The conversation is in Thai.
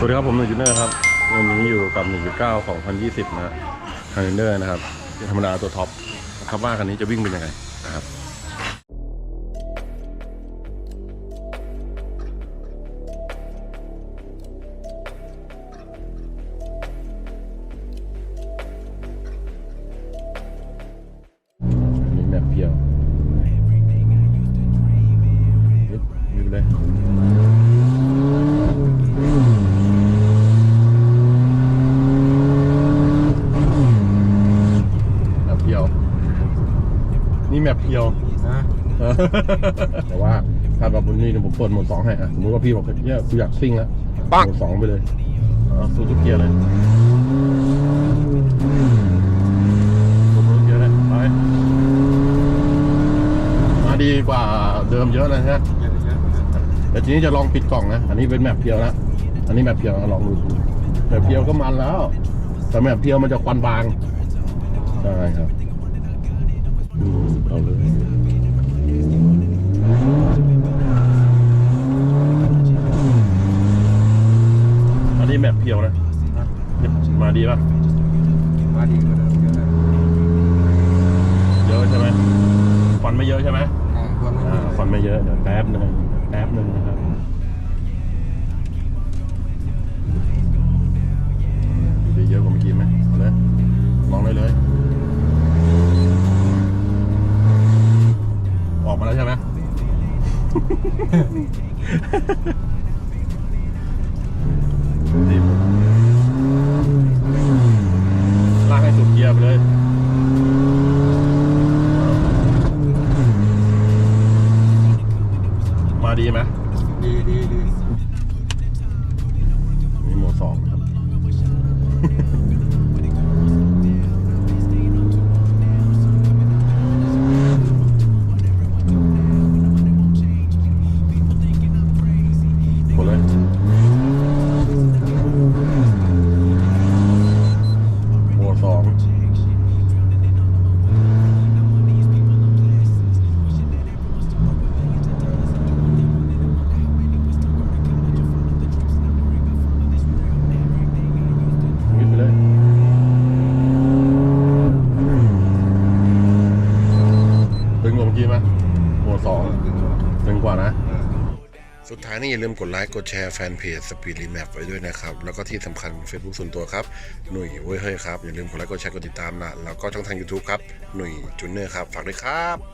วัสดีครับผมหนึ่งจุดเนอร์ครับ วันนี้อยู่กับ 1.9ของ2020 นะคันเดอร์นะครับ ธรรมดาตัวท็อปครับว่าคันนี้จะวิ่งเป็นยังไงนะครับอันนี้แบบเพียวยึดยึดไปเลยแบบเพียว นี่แมปเพียวนะเออแต่ว่าถ้าแบบวันนี้เนี่ยผมเปิดโหมดสองให้อะสมมติว่าพี่บอกเนี่ยกูอยากซิ่งแล้วโหมดสองไปเลยเอาสู้ทุกเกียร์เลยสู้ทุกเกียร์เลยไปมาดีกว่าเดิมเยอะเลยฮะเยอะเยอะแต่ทีนี้จะลองปิดกล่องนะ อันนี้เป็นแมปเพียวนะ อันนี้แมปเพียวนะลองดูแมปเพียวก็มันแล้ว แต่แมปเพียวมันจะควันบาง ใช่ครับ พียวนะมาดีป่ะมาดีกว่าเดิมเยอะนะเยอะใช่ไหมควันไม่เยอะใช่ไหมอ่าควรไม่อ่าดีควันไม่เยอะเดี๋ยวแป๊บหนึงแป๊บหนึงนะครับดูดีเยอะกว่าเมื่อกี้ไหมเอาเลยลองเลยเลย ออกมาแล้วใช่ไหม สองตึงกว่านะ สุดท้ายนี่อย่าลืมกดไลค์ กดแชร์แฟนเพจ Speed Remap ไว้ด้วยนะครับ แล้วก็ที่สำคัญ Facebook ส่วนตัวครับ หนุ่ยเว้ยเฮ้ยครับ อย่าลืมกดไลค์ กดแชร์ กดติดตามนะ แล้วก็ช่องทาง YouTube ครับ หนุ่ยจุนเนอร์ครับ ฝากด้วยครับ